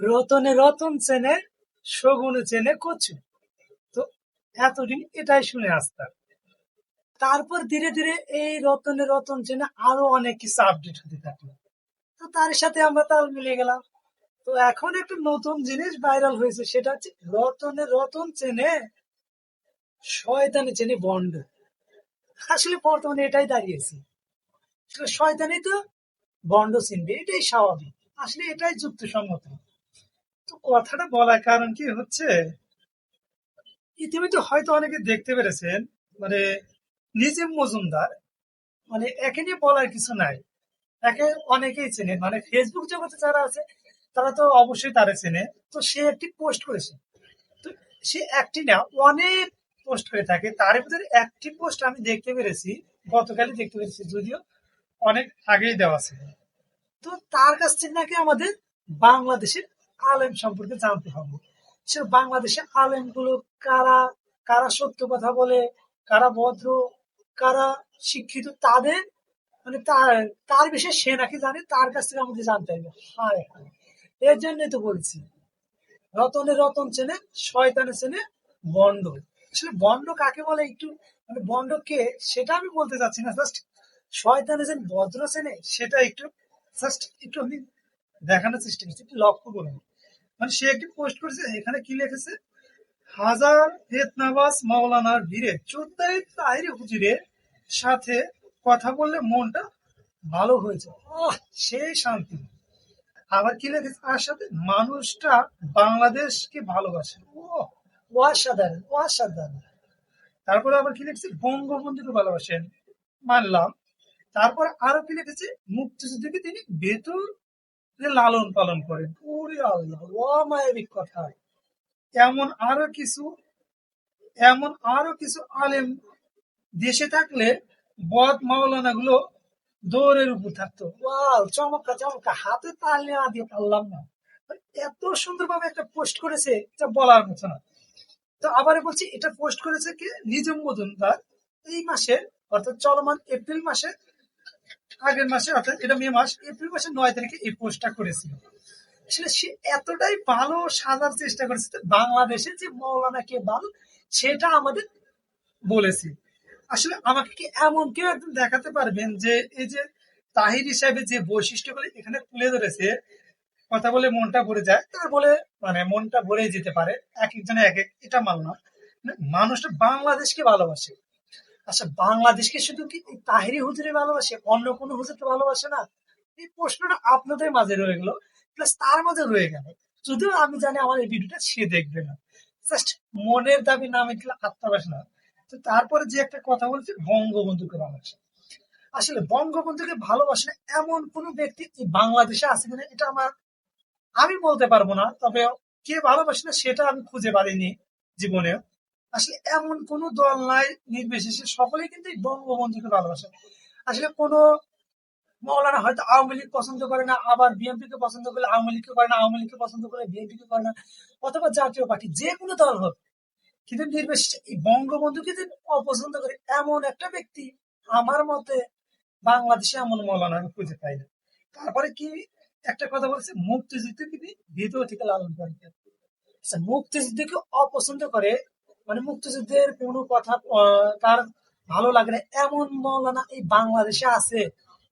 রতনে রতন চেনে, শগুনে চেনে কচু। তো এতদিন এটাই শুনে আসতাম। তারপর ধীরে ধীরে এই রতনে রতন চেনে আরও অনেক কিছু আপডেট হতে থাকল। তো তার সাথে আমরা তাল মিলিয়ে গেলাম। তো এখন একটা নতুন জিনিস ভাইরাল হয়েছে, সেটা হচ্ছে রতনে রতন চেনে, শয়তানে চেনে বন্ড। আসলে বর্তমানে এটাই দাঁড়িয়েছে। শয়তানি তো বন্ড চিনবে, এটাই স্বাভাবিক। আসলে এটাই যুক্তিসঙ্গত। তো কথাটা বলার কারণ কি হচ্ছে? ইতিমধ্যে হয়তো অনেকে দেখতে পেরেছেন মানে নিজেম মজুমদার মানে একে নিয়ে বলার কিছু নাই। একে অনেকেই চেনে মানে ফেসবুক জগতে যারা আছে, তারা তো অবশ্যই তারা চেনে। তো সে একটি পোস্ট করেছে। তো সে একটি না, অনেক পোস্ট করে থাকে। তার ভিতরে একটি পোস্ট আমি দেখতে পেরেছি, গতকালই দেখতে পেরেছি, যদিও অনেক আগেই দেওয়া ছিল। তো তার কাছ থেকে নাকি আমাদের বাংলাদেশের আলেম সম্পর্কে জানতে হবে। সে বাংলাদেশের আলেমগুলো কারা কারা সত্য কথা বলে, কারা ভদ্র, কারা শিক্ষিত, তাদের মানে তার তার বিষয়ে সে নাকি জানে, তার কাছ থেকে আমাদের জানতে হবে। হায় হায়। এর জন্যই তো বলছি, রতনে রতন চেনে, শয়তানে চেনে বন্ড। আসলে বন্ড কাকে বলে একটু মানে বন্ড কে, সেটা আমি বলতে চাচ্ছি না। জাস্ট শয়তানে যেন ভদ্র চেনে, সেটা একটু, জাস্ট একটু আমি দেখানোর চেষ্টা একটু লক্ষ্য করুন মানে সে একটি পোস্ট করেছে, এখানে কি লিখেছে? হাজার ফেতনাবাস মাওলানার ভিড়ে, চোদ্দাই তাহিরি সাথে কথা বললে মনটা ভালো হয়েছে সেই শান্তি। আবার কি লিখেছে? তার সাথে মানুষটা বাংলাদেশকে ভালোবাসে। ও অসাধারণ অসাধারণ। তারপরে আবার কি লিখেছে? বঙ্গবন্ধুকে ভালোবাসেন, মানলাম। তারপর আরও কি লিখেছে? মুক্তিযুদ্ধকে তিনি ভেতর লালন পালন করেন। ওরে আল্লাহ অমায়াবিক কথা এমন আরও কিছু, এমন আরও কিছু আলেম দেশে থাকলে বদ মাওলানা গুলো দৌড়ের উপর থাকতো। ওয়াও চমৎকা চমৎকা হাতে তাল দিয়ে পারলাম না। এত সুন্দরভাবে একটা পোস্ট করেছে, এটা বলার মতো না। তো আবার বলছি, এটা পোস্ট করেছে কি? নিজম মজুমদার। এই মাসে, অর্থাৎ চলমান এপ্রিল মাসে আগের মাসে, অর্থাৎ এটা মে মাস, এপ্রিল মাসের নয় তারিখে এই পোস্টটা করেছিল। আসলে সে এতটাই ভালো সাজার চেষ্টা করেছে বাংলাদেশে যে মৌলানা কে ভালো সেটা আমাদের বলেছে। আসলে আমাকে কি এমন কেউ একদম দেখাতে পারবেন যে, এই যে তাহির হিসাবে যে বৈশিষ্ট্যগুলো এখানে তুলে ধরেছে, কথা বলে মনটা ভরে যায় তার বলে মানে মনটা ভরে যেতে পারে। এক একজনে এক এক, এটা মানো না। মানে মানুষটা বাংলাদেশকে ভালোবাসে। আচ্ছা বাংলাদেশকে শুধু কি তাহিরি হুজুরে ভালোবাসে? অন্য কোনো হুজুরকে ভালোবাসে না। এই প্রশ্নটা আপনাদের মাঝে রয়ে গেল প্লাস তার মাঝে রয়ে গেল। যদিও আমি জানি আমার এই ভিডিওটা সে দেখবে না। জাস্ট মনের দাবি না মিটলে আত্মবাস না। তো তারপরে যে একটা কথা বলছে, বঙ্গবন্ধুকে ভালোবাসে। আসলে বঙ্গবন্ধুকে ভালোবাসে এমন কোন ব্যক্তি বাংলাদেশে আছে কিনা, এটা আমার, আমি বলতে পারব না। তবে কে ভালোবাসে না সেটা আমি খুঁজে পারিনি জীবনে আসলে এমন কোন দল নাই নির্বিশেষে, সকলেই কিন্তু বঙ্গবন্ধুকে ভালোবাসে। আসলে কোনো মৌলানা হয়তো আওয়ামী লীগ পছন্দ করে না, আবার বিএনপি কে পছন্দ করলে আওয়ামী লীগকে করে না, আওয়ামী লীগকে পছন্দ করে বিএনপি কে করে না, অথবা জাতীয় পার্টি, যে কোনো দল হোক। কিন্তু নির্বিশেষে এই বঙ্গবন্ধুকে যে অপছন্দ করে, এমন একটা ব্যক্তি আমার মতে বাংলাদেশে এমন মৌলানা আমি খুঁজে পাই না। তারপরে কি একটা কথা বলছে, মুক্তিযুদ্ধকে ভিতর থেকে লালন করে আচ্ছা মুক্তিযুদ্ধকে অপছন্দ করে মানে মুক্তিযুদ্ধের কোনো কথা তার ভালো লাগে না। এমন মৌলানা এই বাংলাদেশে আছে,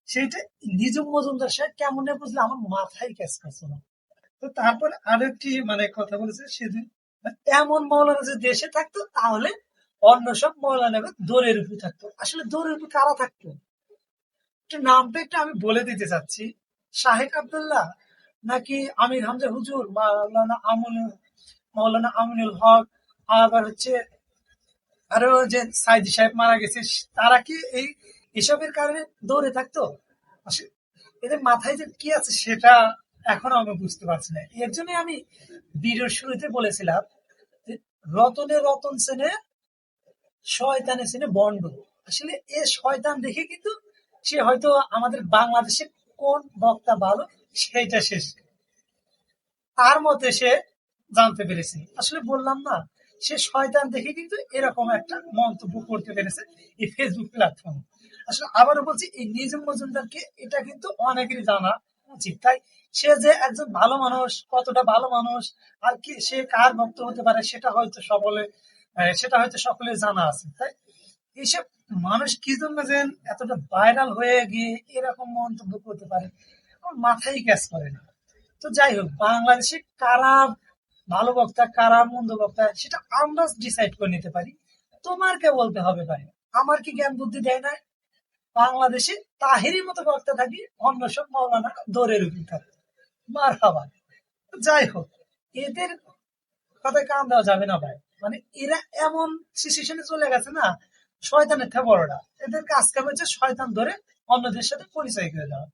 সেইটা নিজম মজুমদার সাহেব কেমন বুঝলে? আমার মাথায় ক্যাচ করছে না। তো তারপর আরেকটি মানে কথা বলেছে সেদিন। এমন মৌলানা যে দেশে থাকতো, তাহলে অন্য সব মৌলানা দৌড়ের উপর থাকতো। আসলে দৌড়ের উপর কারা থাকতো? নামটা একটু আমি বলে দিতে চাচ্ছি। শাহেক আবদুল্লাহ নাকি আমির হামজা হুজুর মাওলানা আমুল, মৌলানা আমিনুল হক আবার হচ্ছে আরও যে সাইদি সাহেব মারা গেছে, তারা কি এই এসবের কারণে দৌড়ে থাকতো? এদের মাথায় যে কি আছে সেটা এখনও আমি বুঝতে পারছি না। এর জন্য আমি ভিডিওর শুরুতে বলেছিলাম রতনে রতন সেনে, শয়তানে সেনে বন্ড। আসলে এ শয়তান দেখে কিন্তু সে হয়তো আমাদের বাংলাদেশে কোন বক্তা ভালো সেটা শেষ। তার মতে সে জানতে পেরেছে। আসলে বললাম না সে শয়তান দেখে কিন্তু এরকম একটা মন্তব্য করতে পেরেছে এই ফেসবুক প্ল্যাটফর্ম আসলে আবারও বলছি, এই নিজম মজুমদারকে এটা কিন্তু অনেকেরই জানা উচিত। তাই সে যে একজন ভালো মানুষ, কতটা ভালো মানুষ, আর কি সে কার ভক্ত হতে পারে, সেটা হয়তো সকলে সেটা হয়তো সকলে জানা আছে। তাই এইসব মানুষ কি জন্য যে এতটা ভাইরাল হয়ে গিয়ে এরকম মন্তব্য করতে পারে মাথায় ক্যাচ করে না। তো যাই হোক, বাংলাদেশে কারা ভালো বক্তা, কারা মন্দ বক্তা, সেটা আমরা ডিসাইড করে নিতে পারি। তোমার কে বলতে হবে ভাই, আমার কি জ্ঞান বুদ্ধি দেয় না বাংলাদেশে তাহেরই মতো বক্তা থাকি, অন্য সব মৌলানা দৌড়ের উপর থাকে। মার খাবার যাই হোক, এদের কথায় কান দেওয়া যাবে না ভাই। মানে এরা এমন সিচুয়েশনে চলে গেছে না, শয়তানের থেকে বড়রা এদের কাজ কাম হচ্ছে শয়তান ধরে অন্যদের সাথে পরিচয় করে দেওয়া